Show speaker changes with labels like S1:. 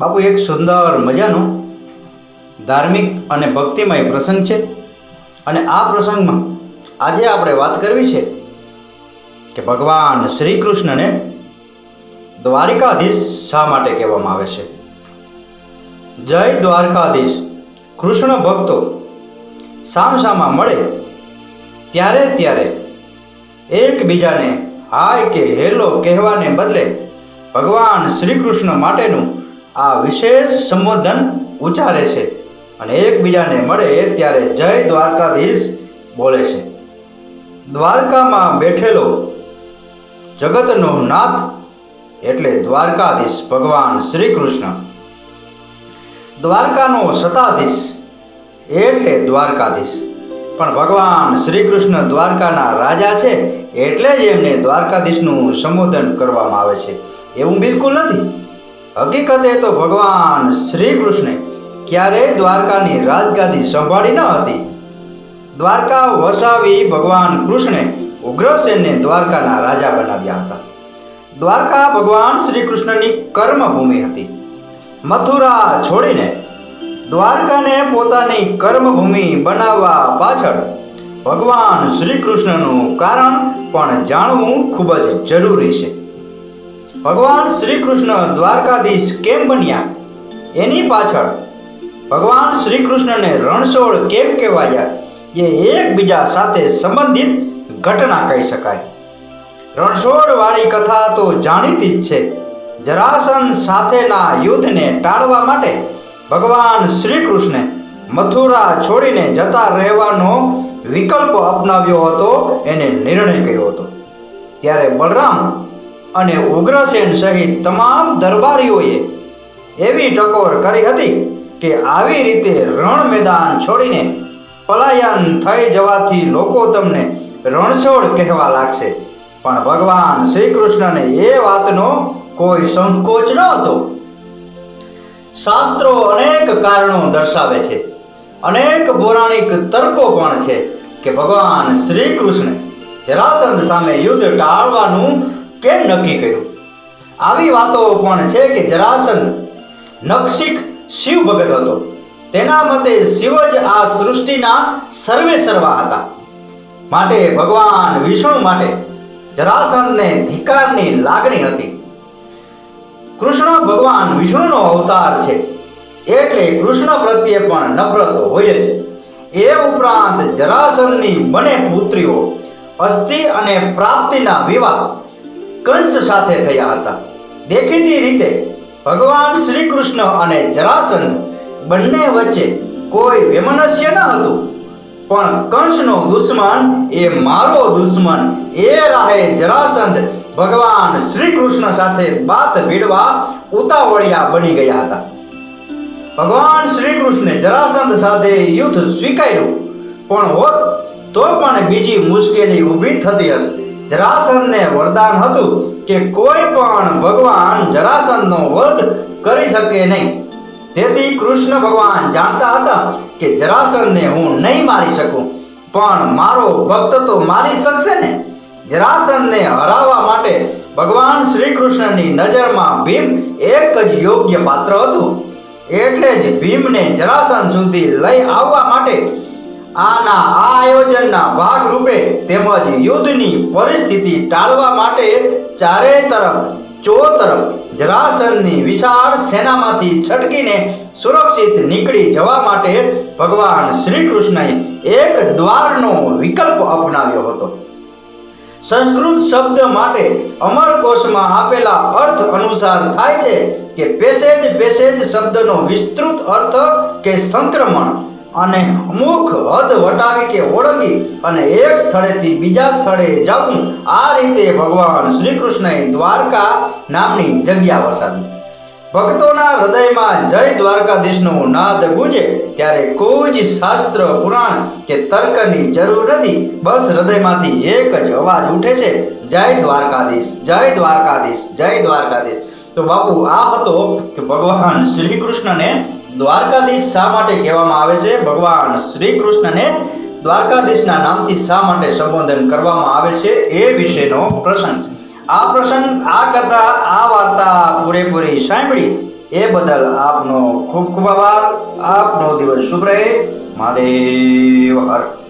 S1: બાપુ, એક સુંદર મજાનો ધાર્મિક અને ભક્તિમય પ્રસંગ છે. અને આ પ્રસંગમાં આજે આપણે વાત કરવી છે કે ભગવાન શ્રી કૃષ્ણને દ્વારિકાધીશ શા માટે કહેવામાં આવે છે? જય દ્વારકાધીશ, કૃષ્ણ ભક્તો સામસામા મળે ત્યારે ત્યારે એકબીજાને હાય કે હેલો કહેવાને બદલે ભગવાન શ્રી કૃષ્ણ માટેનું આ વિશેષ સંબોધન ઉચ્ચારે છે અને એકબીજાને મળે ત્યારે જય દ્વારકાધીશ બોલે છે. દ્વારકામાં બેઠેલો જગતનો નાથ એટલે દ્વારકાધીશ ભગવાન શ્રી કૃષ્ણ દ્વારકાનો સતાધીશ એટલે દ્વારકાધીશ. પણ ભગવાન શ્રી કૃષ્ણ દ્વારકાના રાજા છે એટલે જ એમને દ્વારકાધીશનું સંબોધન કરવામાં આવે છે. એવું બિલકુલ નથી. હકીકતે તો ભગવાન શ્રી કૃષ્ણે ક્યારેય દ્વારકાની રાજગાદી સંભાળી ન હતી. દ્વારકા વસાવી ભગવાન કૃષ્ણે ઉગ્રસેનને દ્વારકાના રાજા બનાવ્યા હતા. દ્વારકા ભગવાન શ્રી કૃષ્ણની કર્મભૂમિ હતી. મથુરા છોડીને દ્વારકાને પોતાની કર્મભૂમિ બનાવવા પાછળ ભગવાન શ્રી કૃષ્ણનું કારણ પણ જાણવું ખૂબ જ જરૂરી છે. ભગવાન શ્રી કૃષ્ણ દ્વારકાધીશ કેમ બન્યા? એની પાછળ ભગવાન શ્રી કૃષ્ણને રણછોડ કેમ કહેવાયા? એ એકબીજા સાથે સંબંધિત ઘટના કહી શકાય. રણછોડવાળી કથા તો જાણીતી જ છે. જરાસંધ સાથેના યુદ્ધને ટાળવા માટે ભગવાન શ્રી કૃષ્ણે મથુરા છોડીને જતા રહેવાનો વિકલ્પ અપનાવ્યો હતો, એને નિર્ણય કર્યો હતો. ત્યારે બલરામ અને ઉગ્રસેન સહિત તમામ દરબારીઓએ એવી ટકોર કરી હતી કે આવી રીતે રણ મેદાન છોડીને પલાયન થઈ જવાથી લોકો તમને રણછોડ કહેવા લાગશે. પણ ભગવાન શ્રી કૃષ્ણને એ વાતનો કોઈ સંકોચ ન હતો. શાસ્ત્રો અનેક કારણો દર્શાવે છે. અનેક પૌરાણિક તર્કો પણ છે કે ભગવાન શ્રી કૃષ્ણ જરાસંધ સામે યુદ્ધ ટાળવાનું કેમ નક્કી કર્યું? આવી વાતો પણ છે કે જરાસંધ નક્ષિક શિવ ભગત હતો. તેના મતે શિવ જ આ સૃષ્ટિના સર્વે સર્વા હતા. માટે ભગવાન વિષ્ણુ માટે જરાસંધને ધિકારની લાગણી હતી. કૃષ્ણ ભગવાન વિષ્ણુનો અવતાર છે. એટલે કૃષ્ણ પ્રત્યે પણ નફરત હોય જ. એ ઉપરાંત જરાસંધની બંને પુત્રીઓ અસ્થિ અને પ્રાપ્તિના વિવાહ કંસ સાથે થયા હતા. દેખીતી રીતે ભગવાન શ્રી કૃષ્ણ અને જરાસંધ બંને વચ્ચે કોઈ વેમનસ્ય ન હતું. પણ કંસનો દુશ્મન એ મારો દુશ્મન, એ રાહે જરાસંધ ભગવાન શ્રી કૃષ્ણ સાથે બાત ભીડવા ઉતાવળિયા બની ગયા હતા. ભગવાન શ્રી કૃષ્ણે જરાસંધ સાથે યુદ્ધ સ્વીકાર્યું. પણ હોત તો પણ બીજી મુશ્કેલી ઊભી થતી હતી. જરાસંધને વરદાન હતું કે કોઈ પણ ભગવાન જરાસંધનો વધ કરી શકે નહીં. તેથી કૃષ્ણ ભગવાન જાણતા હતા કે જરાસંધને હું નહીં મારી શકું, પણ મારો ભક્ત તો મારી શકશે ને? જરાસંધને હરાવવા માટે ભગવાન શ્રી કૃષ્ણની નજરમાં ભીમ એક જ યોગ્ય પાત્ર હતું. એટલે જ ભીમને જરાસંધ સુધી લઈ આવવા માટે આના આ આયોજનના ભાગરૂપે તેમજ યુદ્ધની પરિસ્થિતિ ટાળવા માટે ચારે તરફ તરફ જરાસનની વિશાળ સેનામાંથી છટકીને સુરક્ષિત નીકળી જવા માટે ભગવાન શ્રી કૃષ્ણએ એક દ્વારનો વિકલ્પ અપનાવ્યો હતો. સંસ્કૃત શબ્દ માટે અમરકોશમાં આપેલા અર્થ અનુસાર થાય છે કે પેસેજ પેસેજ શબ્દનો વિસ્તૃત અર્થ કે સંક્રમણ. અને અમુક હદ વટાવી કે ઓળંગી અને એક સ્થળેથી બીજા સ્થળે જવું, આ રીતે ભગવાન શ્રી કૃષ્ણએ દ્વારકા નામની જગ્યા વસાવી. ભક્તોના હૃદયમાં જય દ્વારકાધીશનો નાદ ગુંજે, ત્યારે કોઈ જ શાસ્ત્ર પુરાણ કે તર્કની જરૂર નથી. બસ હૃદયમાંથી એક જ અવાજ ઉઠે છે, જય દ્વારકાધીશ જય દ્વારકાધીશ જય દ્વારકાધીશ. તો બાપુ, આ હતો કે ભગવાન શ્રી કૃષ્ણને દ્વારકાધીશ શા માટે કહેવામાં આવે છે? ભગવાન શ્રી કૃષ્ણને દ્વારકાધીશના નામથી શા માટે સંબોધન કરવામાં આવે છે એ વિશેનો પ્રસંગ. આ પ્રસંગ, આ કથા, આ વાર્તા પૂરેપૂરી સાંભળી એ બદલ આપનો ખૂબ ખૂબ આભાર. આપનો દિવસ શુભ રહે. મહાદેવ હર.